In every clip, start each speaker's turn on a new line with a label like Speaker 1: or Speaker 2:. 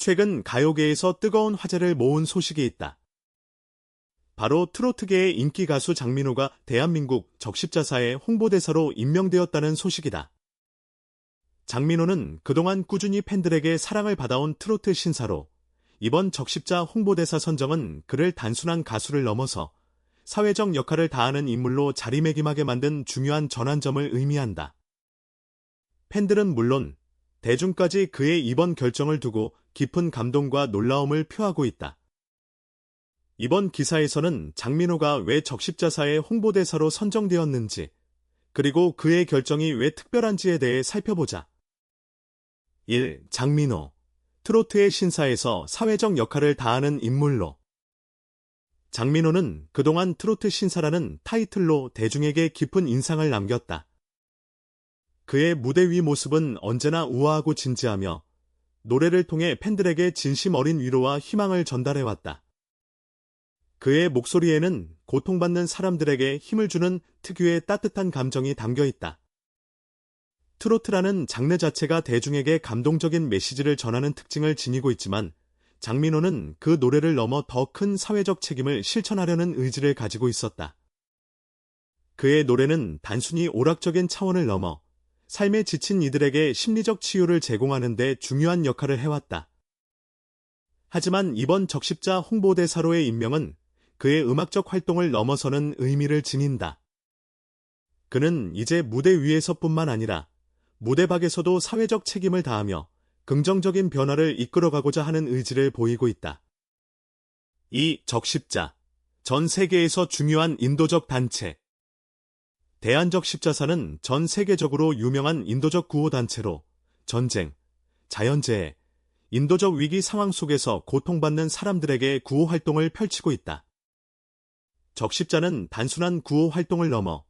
Speaker 1: 최근 가요계에서 뜨거운 화제를 모은 소식이 있다. 바로 트로트계의 인기 가수 장민호가 대한민국 적십자사의 홍보대사로 임명되었다는 소식이다. 장민호는 그동안 꾸준히 팬들에게 사랑을 받아온 트로트 신사로 이번 적십자 홍보대사 선정은 그를 단순한 가수를 넘어서 사회적 역할을 다하는 인물로 자리매김하게 만든 중요한 전환점을 의미한다. 팬들은 물론 대중까지 그의 이번 결정을 두고 깊은 감동과 놀라움을 표하고 있다. 이번 기사에서는 장민호가 왜 적십자사의 홍보대사로 선정되었는지, 그리고 그의 결정이 왜 특별한지에 대해 살펴보자. 1. 장민호. 트로트의 신사에서 사회적 역할을 다하는 인물로. 장민호는 그동안 트로트 신사라는 타이틀로 대중에게 깊은 인상을 남겼다. 그의 무대 위 모습은 언제나 우아하고 진지하며 노래를 통해 팬들에게 진심 어린 위로와 희망을 전달해왔다. 그의 목소리에는 고통받는 사람들에게 힘을 주는 특유의 따뜻한 감정이 담겨 있다. 트로트라는 장르 자체가 대중에게 감동적인 메시지를 전하는 특징을 지니고 있지만 장민호는 그 노래를 넘어 더 큰 사회적 책임을 실천하려는 의지를 가지고 있었다. 그의 노래는 단순히 오락적인 차원을 넘어 삶에 지친 이들에게 심리적 치유를 제공하는 데 중요한 역할을 해왔다. 하지만 이번 적십자 홍보대사로의 임명은 그의 음악적 활동을 넘어서는 의미를 지닌다. 그는 이제 무대 위에서뿐만 아니라 무대 밖에서도 사회적 책임을 다하며 긍정적인 변화를 이끌어가고자 하는 의지를 보이고 있다. 이 적십자, 전 세계에서 중요한 인도적 단체, 대한적 십자사는 전 세계적으로 유명한 인도적 구호단체로 전쟁, 자연재해, 인도적 위기 상황 속에서 고통받는 사람들에게 구호 활동을 펼치고 있다. 적십자는 단순한 구호 활동을 넘어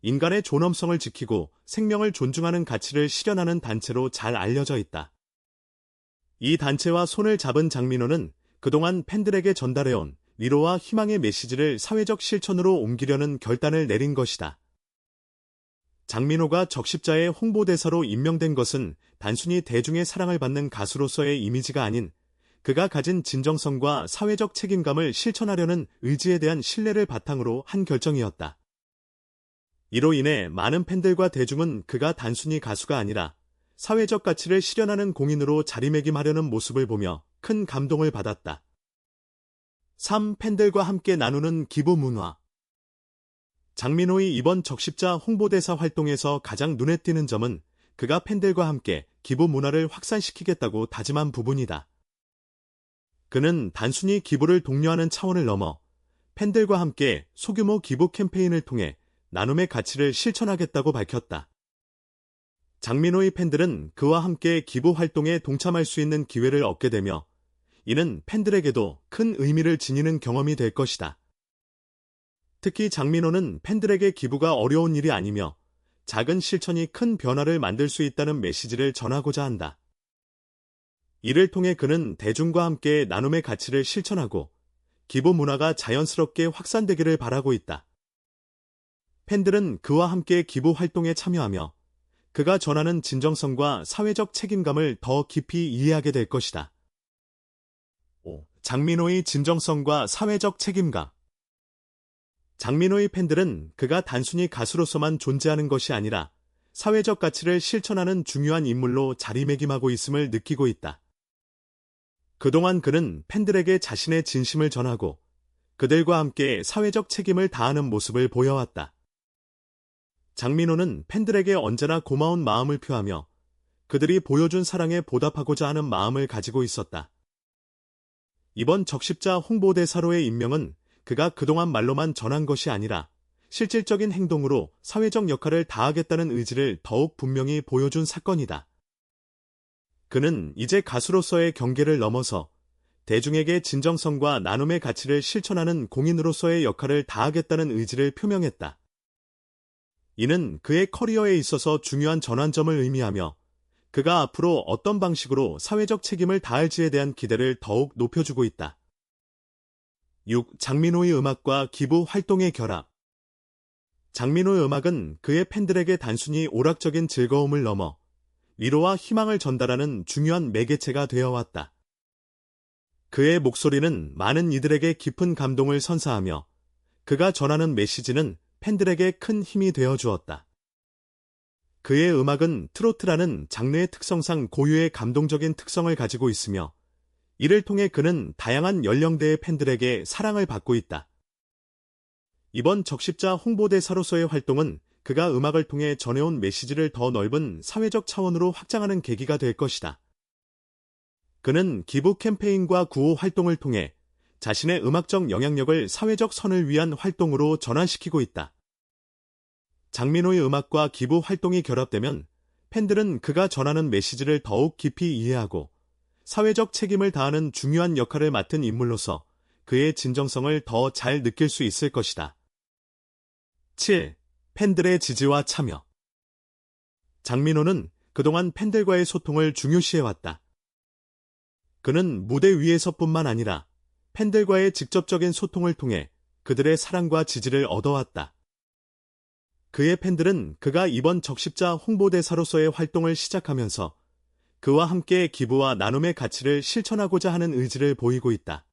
Speaker 1: 인간의 존엄성을 지키고 생명을 존중하는 가치를 실현하는 단체로 잘 알려져 있다. 이 단체와 손을 잡은 장민호는 그동안 팬들에게 전달해온 위로와 희망의 메시지를 사회적 실천으로 옮기려는 결단을 내린 것이다. 장민호가 적십자의 홍보대사로 임명된 것은 단순히 대중의 사랑을 받는 가수로서의 이미지가 아닌 그가 가진 진정성과 사회적 책임감을 실천하려는 의지에 대한 신뢰를 바탕으로 한 결정이었다. 이로 인해 많은 팬들과 대중은 그가 단순히 가수가 아니라 사회적 가치를 실현하는 공인으로 자리매김하려는 모습을 보며 큰 감동을 받았다. 3. 팬들과 함께 나누는 기부 문화 장민호의 이번 적십자 홍보대사 활동에서 가장 눈에 띄는 점은 그가 팬들과 함께 기부 문화를 확산시키겠다고 다짐한 부분이다. 그는 단순히 기부를 독려하는 차원을 넘어 팬들과 함께 소규모 기부 캠페인을 통해 나눔의 가치를 실천하겠다고 밝혔다. 장민호의 팬들은 그와 함께 기부 활동에 동참할 수 있는 기회를 얻게 되며 이는 팬들에게도 큰 의미를 지니는 경험이 될 것이다. 특히 장민호는 팬들에게 기부가 어려운 일이 아니며 작은 실천이 큰 변화를 만들 수 있다는 메시지를 전하고자 한다. 이를 통해 그는 대중과 함께 나눔의 가치를 실천하고 기부 문화가 자연스럽게 확산되기를 바라고 있다. 팬들은 그와 함께 기부 활동에 참여하며 그가 전하는 진정성과 사회적 책임감을 더 깊이 이해하게 될 것이다. 5. 장민호의 진정성과 사회적 책임감 장민호의 팬들은 그가 단순히 가수로서만 존재하는 것이 아니라 사회적 가치를 실천하는 중요한 인물로 자리매김하고 있음을 느끼고 있다. 그동안 그는 팬들에게 자신의 진심을 전하고 그들과 함께 사회적 책임을 다하는 모습을 보여왔다. 장민호는 팬들에게 언제나 고마운 마음을 표하며 그들이 보여준 사랑에 보답하고자 하는 마음을 가지고 있었다. 이번 적십자 홍보대사로의 임명은 그가 그동안 말로만 전한 것이 아니라 실질적인 행동으로 사회적 역할을 다하겠다는 의지를 더욱 분명히 보여준 사건이다. 그는 이제 가수로서의 경계를 넘어서 대중에게 진정성과 나눔의 가치를 실천하는 공인으로서의 역할을 다하겠다는 의지를 표명했다. 이는 그의 커리어에 있어서 중요한 전환점을 의미하며 그가 앞으로 어떤 방식으로 사회적 책임을 다할지에 대한 기대를 더욱 높여주고 있다. 6. 장민호의 음악과 기부 활동의 결합 장민호의 음악은 그의 팬들에게 단순히 오락적인 즐거움을 넘어 위로와 희망을 전달하는 중요한 매개체가 되어왔다. 그의 목소리는 많은 이들에게 깊은 감동을 선사하며 그가 전하는 메시지는 팬들에게 큰 힘이 되어 주었다. 그의 음악은 트로트라는 장르의 특성상 고유의 감동적인 특성을 가지고 있으며 이를 통해 그는 다양한 연령대의 팬들에게 사랑을 받고 있다. 이번 적십자 홍보대사로서의 활동은 그가 음악을 통해 전해온 메시지를 더 넓은 사회적 차원으로 확장하는 계기가 될 것이다. 그는 기부 캠페인과 구호 활동을 통해 자신의 음악적 영향력을 사회적 선을 위한 활동으로 전환시키고 있다. 장민호의 음악과 기부 활동이 결합되면 팬들은 그가 전하는 메시지를 더욱 깊이 이해하고 사회적 책임을 다하는 중요한 역할을 맡은 인물로서 그의 진정성을 더 잘 느낄 수 있을 것이다. 7. 팬들의 지지와 참여 장민호는 그동안 팬들과의 소통을 중요시해왔다. 그는 무대 위에서뿐만 아니라 팬들과의 직접적인 소통을 통해 그들의 사랑과 지지를 얻어왔다. 그의 팬들은 그가 이번 적십자 홍보대사로서의 활동을 시작하면서 그와 함께 기부와 나눔의 가치를 실천하고자 하는 의지를 보이고 있다.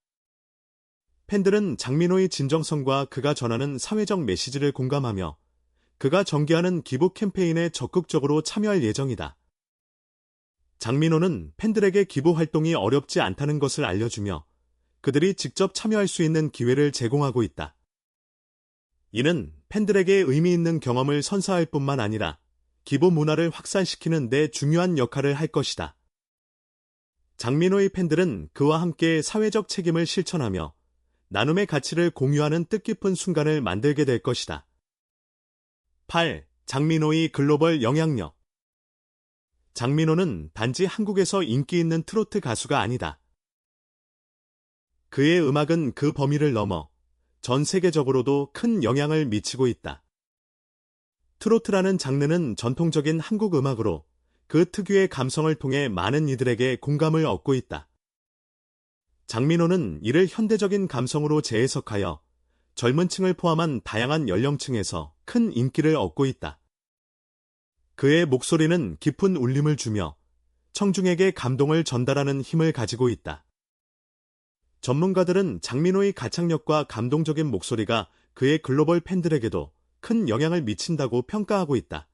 Speaker 1: 팬들은 장민호의 진정성과 그가 전하는 사회적 메시지를 공감하며 그가 전개하는 기부 캠페인에 적극적으로 참여할 예정이다. 장민호는 팬들에게 기부 활동이 어렵지 않다는 것을 알려주며 그들이 직접 참여할 수 있는 기회를 제공하고 있다. 이는 팬들에게 의미 있는 경험을 선사할 뿐만 아니라 기부 문화를 확산시키는 데 중요한 역할을 할 것이다. 장민호의 팬들은 그와 함께 사회적 책임을 실천하며 나눔의 가치를 공유하는 뜻깊은 순간을 만들게 될 것이다. 8. 장민호의 글로벌 영향력 장민호는 단지 한국에서 인기 있는 트로트 가수가 아니다. 그의 음악은 그 범위를 넘어 전 세계적으로도 큰 영향을 미치고 있다. 트로트라는 장르는 전통적인 한국 음악으로 그 특유의 감성을 통해 많은 이들에게 공감을 얻고 있다. 장민호는 이를 현대적인 감성으로 재해석하여 젊은 층을 포함한 다양한 연령층에서 큰 인기를 얻고 있다. 그의 목소리는 깊은 울림을 주며 청중에게 감동을 전달하는 힘을 가지고 있다. 전문가들은 장민호의 가창력과 감동적인 목소리가 그의 글로벌 팬들에게도 큰 영향을 미친다고 평가하고 있다.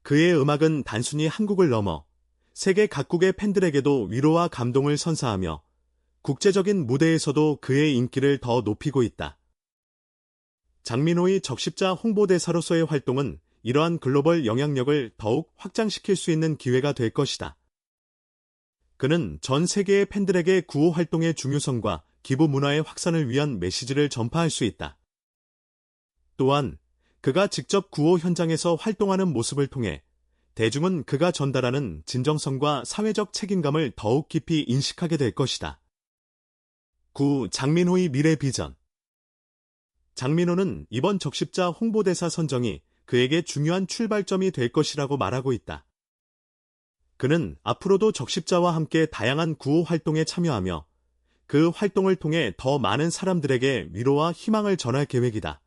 Speaker 1: 그의 음악은 단순히 한국을 넘어 세계 각국의 팬들에게도 위로와 감동을 선사하며 국제적인 무대에서도 그의 인기를 더 높이고 있다. 장민호의 적십자 홍보대사로서의 활동은 이러한 글로벌 영향력을 더욱 확장시킬 수 있는 기회가 될 것이다. 그는 전 세계의 팬들에게 구호 활동의 중요성과 기부 문화의 확산을 위한 메시지를 전파할 수 있다. 또한 그가 직접 구호 현장에서 활동하는 모습을 통해 대중은 그가 전달하는 진정성과 사회적 책임감을 더욱 깊이 인식하게 될 것이다. 9. 장민호의 미래 비전 장민호는 이번 적십자 홍보대사 선정이 그에게 중요한 출발점이 될 것이라고 말하고 있다. 그는 앞으로도 적십자와 함께 다양한 구호 활동에 참여하며 그 활동을 통해 더 많은 사람들에게 위로와 희망을 전할 계획이다.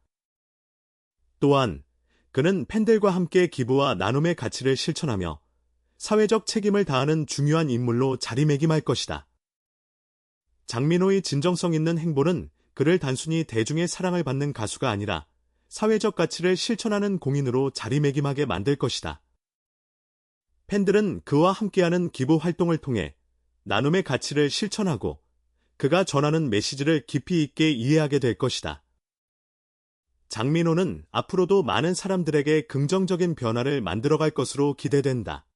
Speaker 1: 또한 그는 팬들과 함께 기부와 나눔의 가치를 실천하며 사회적 책임을 다하는 중요한 인물로 자리매김할 것이다. 장민호의 진정성 있는 행보는 그를 단순히 대중의 사랑을 받는 가수가 아니라 사회적 가치를 실천하는 공인으로 자리매김하게 만들 것이다. 팬들은 그와 함께하는 기부 활동을 통해 나눔의 가치를 실천하고 그가 전하는 메시지를 깊이 있게 이해하게 될 것이다. 장민호는 앞으로도 많은 사람들에게 긍정적인 변화를 만들어갈 것으로 기대된다.